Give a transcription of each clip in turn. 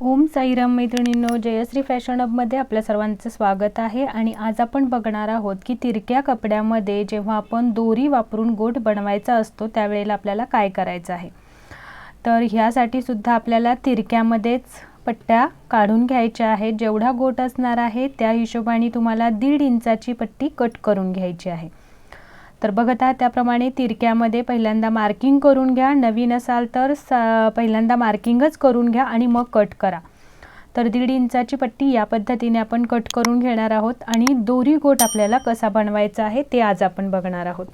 ओम साईराम मैत्रिणींनो जयश्री फॅशन अपमध्ये आपल्या सर्वांचं स्वागत आहे. आणि आज आपण बघणार आहोत की तिरक्या कपड्यामध्ये जेव्हा आपण दोरी वापरून गोट बनवायचा असतो त्यावेळेला आपल्याला काय करायचं आहे? तर ह्यासाठी सुद्धा आपल्याला तिरक्यामध्येच पट्ट्या काढून घ्यायच्या आहेत. जेवढा गोट असणार आहे त्या हिशोबाने तुम्हाला दीड इंचाची पट्टी कट करून घ्यायची आहे. तर बघत आहात त्याप्रमाणे तिरक्यामध्ये पहिल्यांदा मार्किंग करून घ्या. नवीन असाल तर सा पहिल्यांदा मार्किंगच करून घ्या आणि मग कट करा. तर दीड इंचाची पट्टी या पद्धतीने आपण कट करून घेणार आहोत आणि दोरी गोट आपल्याला कसा बनवायचा आहे ते आज आपण बघणार आहोत.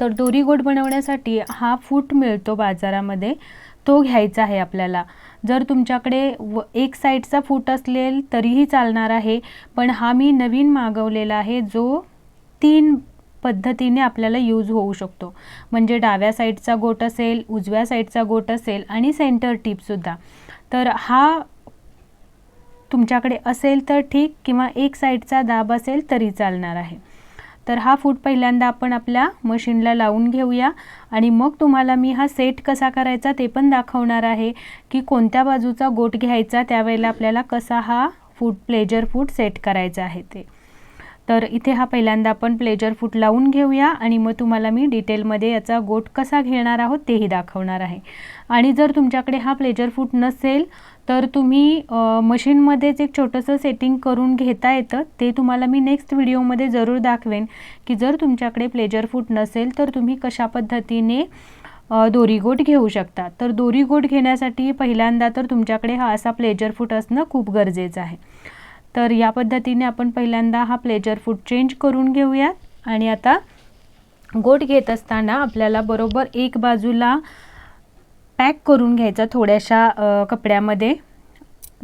तर दोरी गोट बनवण्यासाठी हा फूट मिळतो बाजारामध्ये. तो घ्यायचा आहे आपल्याला. जर तुमच्याकडे व एक साईडचा फूट असलेल तरीही चालणार आहे. पण हा मी नवीन मागवलेला आहे जो तीन पद्धतीने आपल्याला यूज होऊ शकतो. म्हणजे डाव्या साईडचा गोट असेल उजव्या साईडचा गोट असेल आणि सेंटर टीपसुद्धा तर हा तुमच्याकडे असेल तर ठीक किंवा एक साईडचा दाब असेल तरी चालणार आहे. तर हा फूट पहिल्यांदा आपण आपल्या मशीनला लावून घेऊया आणि मग तुम्हाला मी हा सेट कसा करायचा ते पण दाखवणार आहे की कोणत्या बाजूचा गोट घ्यायचा त्यावेळेला आपल्याला कसा हा फूट प्लेजर फूट सेट करायचा आहे ते. तर इथे हा पहिल्यांदा आपण प्लेजर फूट लावून घेऊया आणि मग तुम्हाला मी डिटेलमध्ये याचा गोट कसा घेणार आहोत तेही दाखवणार आहे. आणि जर तुमच्याकडे हा प्लेजर फूट नसेल तर तुम्ही मशीनमध्येच एक छोटंसं सेटिंग करून घेता येतं. ते तुम्हाला मी नेक्स्ट व्हिडिओमध्ये जरूर दाखवेन की जर तुमच्याकडे प्लेजर फूट नसेल तर तुम्ही कशा पद्धतीने दोरीगोट घेऊ शकता. तर दोरीगोट घेण्यासाठी पहिल्यांदा तर तुमच्याकडे हा असा प्लेजर फूट असणं खूप गरजेचं आहे. तर या पद्धतीने आपण पहिल्यांदा हा प्लेजर फूट चेंज करून घेऊया आणि आता गोट घेत असताना आपल्याला बरोबर एक बाजूला पॅक करून घ्यायचा थोड्याशा कपड्यामध्ये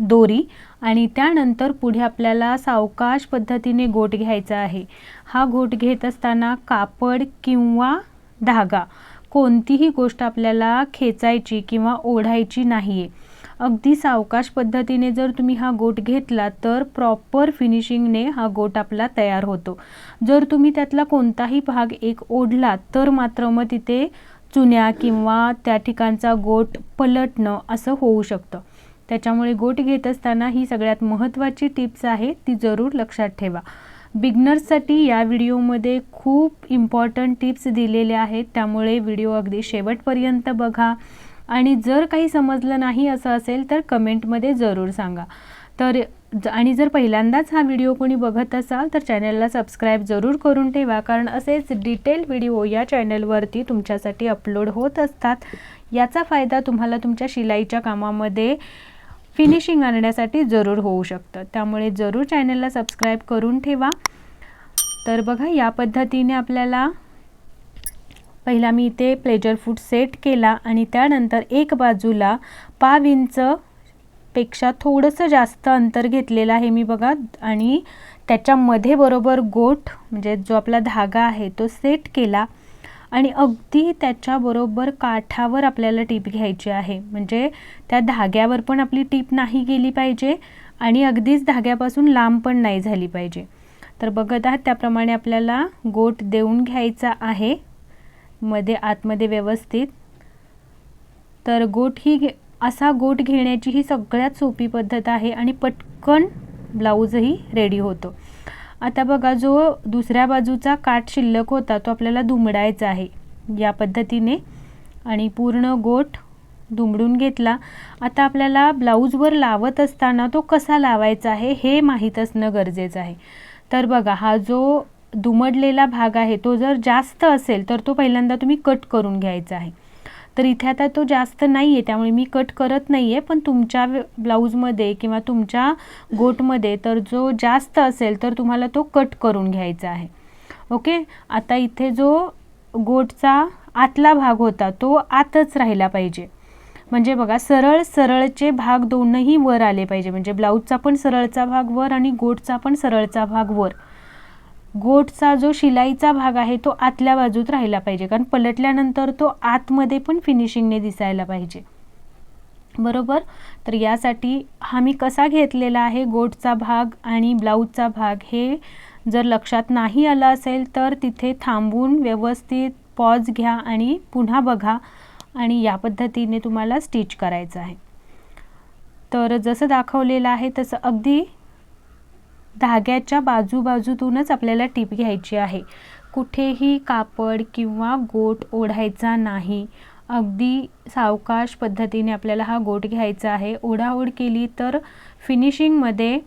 दोरी. आणि त्यानंतर पुढे आपल्याला सावकाश पद्धतीने गोट घ्यायचा आहे. हा गोट घेत असताना कापड किंवा धागा कोणतीही गोष्ट आपल्याला खेचायची किंवा ओढायची नाही आहे अगदी सावकाश पद्धतीने जर तुम्ही हा गोट घेतला तर प्रॉपर फिनिशिंगने हा गोट आपला तयार होतो. जर तुम्ही त्यातला कोणताही भाग एक ओढला तर मात्र मग तिथे चुन्या किंवा त्या ठिकाणचा गोट पलटणं असं होऊ शकतं. त्याच्यामुळे गोट घेत असताना ही सगळ्यात महत्त्वाची टिप्स आहे ती जरूर लक्षात ठेवा. बिगनर्ससाठी या व्हिडिओमध्ये खूप इम्पॉर्टंट टिप्स दिलेल्या आहेत त्यामुळे व्हिडिओ अगदी शेवटपर्यंत बघा. आणि जर काही समजलं नाही असं असेल तर कमेंटमध्ये जरूर सांगा. तर आणि जर पहिल्यांदाच हा व्हिडिओ कोणी बघत असाल तर चॅनलला सबस्क्राईब जरूर करून ठेवा कारण असेच डिटेल व्हिडिओ या चॅनलवरती तुमच्यासाठी अपलोड होत असतात. याचा फायदा तुम्हाला तुमच्या शिलाईच्या कामामध्ये फिनिशिंग आणण्यासाठी जरूर होऊ शकतं. त्यामुळे जरूर चॅनलला सबस्क्राईब करून ठेवा. तर बघा या पद्धतीने आपल्याला पहिला मी इथे प्लेजर फूट सेट केला आणि त्यानंतर एक बाजूला पाव इंच पेक्षा थोडंसं जास्त अंतर घेतलेलं आहे मी बघा. आणि त्याच्यामध्ये बरोबर गोठ म्हणजे जो आपला धागा आहे तो सेट केला. आणि अगदी त्याच्याबरोबर काठावर आपल्याला टीप घ्यायची आहे. म्हणजे त्या धाग्यावर पण आपली टीप नाही गेली पाहिजे आणि अगदीच धाग्यापासून लांब पण नाही झाली पाहिजे. तर बघत आहात त्याप्रमाणे आपल्याला गोट देऊन घ्यायचा आहे. मध्ये आतमध्ये व्यवस्थित. तर गोट ही असा गोट घेण्याची ही सगळ्यात सोपी पद्धत आहे आणि पटकन ब्लाऊजही रेडी होतो. आता बघा जो दुसऱ्या बाजूचा काठ शिल्लक होता तो आपल्याला दुमडायचा आहे. या पद्धतीने आणि पूर्ण गोठ दुमडून घेतला. आता आपल्याला ब्लाऊजवर लावत असताना तो कसा लावायचा आहे हे माहीत असणं गरजेचं आहे. तर बघा हा जो दुमडलेला भाग आहे तो जर जास्त असेल तर तो पहिल्यांदा तुम्ही कट करून घ्यायचा आहे. तर इथे आता तो जास्त नाही आहे त्यामुळे मी कट करत नाही आहे पण तुमच्या ब्लाऊजमध्ये किंवा तुमच्या गोटमध्ये तर जो जास्त असेल तर तुम्हाला तो कट करून घ्यायचा आहे. ओके आता इथे जो गोटचा आतला भाग होता तो आतच राहिला पाहिजे. म्हणजे बघा सरळ सरळचे भाग दोनही वर आले पाहिजे. म्हणजे ब्लाऊजचा पण सरळचा भाग वर आणि गोटचा पण सरळचा भाग वर. गोटचा जो शिलाईचा भाग आहे तो आतल्या बाजूत राहिला पाहिजे. कारण पलटल्यानंतर तो आतमध्ये पण फिनिशिंगने दिसायला पाहिजे. बरोबर? तर यासाठी हा मी कसा घेतलेला आहे गोटचा भाग आणि ब्लाऊजचा भाग हे जर लक्षात नाही आलं असेल तर तिथे थांबून व्यवस्थित पॉज घ्या आणि पुन्हा बघा आणि या पद्धतीने तुम्हाला स्टिच करायचं आहे. तर जसं दाखवलेलं आहे तसं अगदी धाग्याच्या बाजूबाजूतूनच आपल्याला टीप घ्यायची आहे. कुठेही कापड किंवा गोट ओढायचा नाही. अगदी सावकाश पद्धतीने आपल्याला हा गोट घ्यायचा आहे. ओढाओढ केली तर फिनिशिंगमध्ये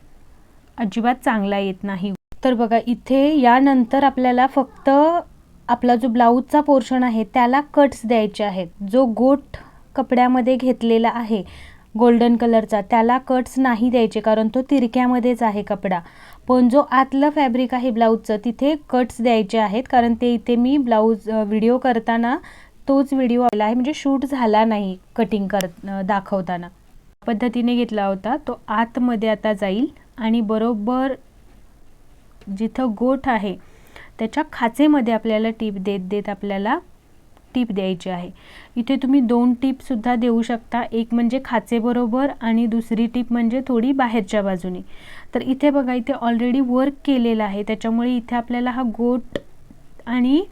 अजिबात चांगला येत नाही. तर बघा इथे यानंतर आपल्याला फक्त आपला जो ब्लाऊजचा पोर्शन आहे त्याला कट्स द्यायचे आहेत. जो गोट कपड्यामध्ये घेतलेला आहे गोल्डन कलरचा. त्याला कट्स नाही द्यायचे कारण तो तिरक्यामध्येच आहे कपडा. पण जो आतलं फॅब्रिक आहे ब्लाऊजचं तिथे कट्स द्यायचे आहेत कारण ते इथे मी ब्लाऊज व्हिडिओ करताना तोच व्हिडिओ आला आहे. म्हणजे शूट झाला नाही कटिंग कर दाखवताना. पद्धतीने घेतला होता. तो आतमध्ये आता जाईल आणि बरोबर जिथं गोठ आहे त्याच्या खाचेमध्ये आपल्याला टीप देत देत आपल्याला टीप द्यायची आहे. इथे तुम्ही दोन टीपसुद्धा देऊ शकता. एक म्हणजे खाचेबरोबर आणि दुसरी टीप म्हणजे थोडी बाहेरच्या बाजूने. तर इथे बघा इथे ऑलरेडी वर्क केलेलं आहे. त्याच्यामुळे इथे आपल्याला हा गोट आणि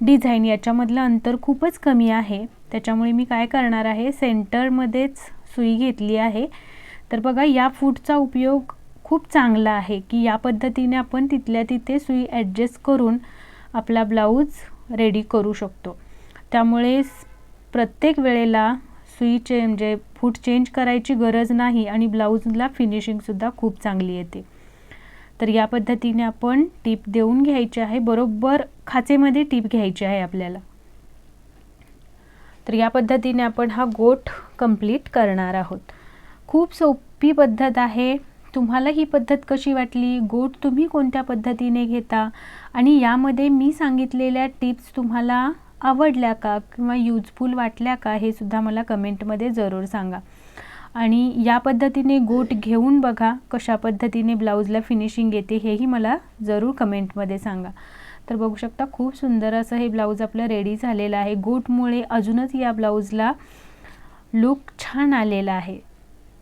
डिझाईन याच्यामधलं अंतर खूपच कमी आहे. त्याच्यामुळे मी काय करणार आहे? सेंटरमध्येच सुई घेतली आहे. तर बघा या फूटचा उपयोग खूप चांगला आहे की या पद्धतीने आपण तिथल्या तिथे सुई ॲडजस्ट करून आपला ब्लाऊज रेडी करू शकतो. त्यामुळे प्रत्येक वेळेला सुईचे म्हणजे फूट चेंज करायची गरज नाही आणि ब्लाऊजला फिनिशिंगसुद्धा खूप चांगली येते. तर या पद्धतीने आपण टीप देऊन घ्यायची आहे. बरोबर खाचेमध्ये टीप घ्यायची आहे आपल्याला. तर या पद्धतीने आपण हा गोठ कंप्लीट करणार आहोत. खूप सोपी पद्धत आहे. तुम्हाला ही पद्धत कशी वाटली? गोट तुम्ही कोणत्या पद्धतीने घेता? आणि यामध्ये मी सांगितलेल्या टिप्स तुम्हाला आवडल्या का किंवा यूजफुल वाटल्या का हे सुद्धा मला कमेंटमध्ये जरूर सांगा. आणि या पद्धतीने गोट घेऊन बघा कशा पद्धतीने ब्लाऊजला फिनिशिंग येते हेही मला जरूर कमेंटमध्ये सांगा. तर बघू शकता खूप सुंदर असं हे ब्लाऊज आपलं रेडी झालेलं आहे. गोटमुळे अजूनच या ब्लाऊजला लुक छान आलेला आहे.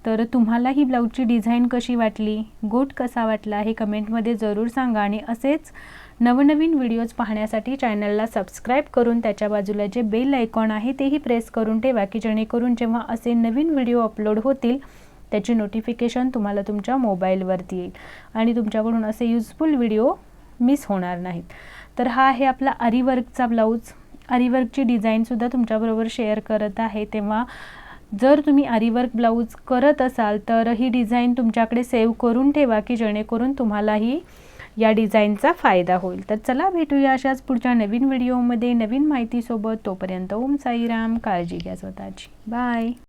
तर तुम्हाला ही ब्लाऊजची डिझाईन कशी वाटली? गोट कसा वाटला? हे कमेंटमध्ये जरूर सांगा आणि असेच नवनवीन व्हिडिओज पाहण्यासाठी चॅनलला सबस्क्राईब करून त्याच्या बाजूला जे बेल आयकॉन आहे तेही प्रेस करून ठेवा की जेणेकरून जेव्हा असे नवीन व्हिडिओ अपलोड होतील त्याची नोटिफिकेशन तुम्हाला तुमच्या मोबाईलवरती येईल आणि तुमच्याकडून असे युजफुल व्हिडिओ मिस होणार नाहीत. तर हा आहे आपला आरीवर्कचा ब्लाऊज. आरीवर्कची डिझाईनसुद्धा तुमच्याबरोबर शेअर करत आहे. तेव्हा जर तुम्ही आरीवर्क ब्लाऊज करत असाल तर ही डिझाईन तुमच्याकडे सेव्ह करून ठेवा की जेणेकरून तुम्हालाही या डिझाईनचा फायदा होईल. तर चला भेटूया अशाच पुढच्या नवीन व्हिडिओमध्ये. नवीन माहितीसोबत तोपर्यंत ओम साईराम. काळजी घ्या स्वतःची. बाय.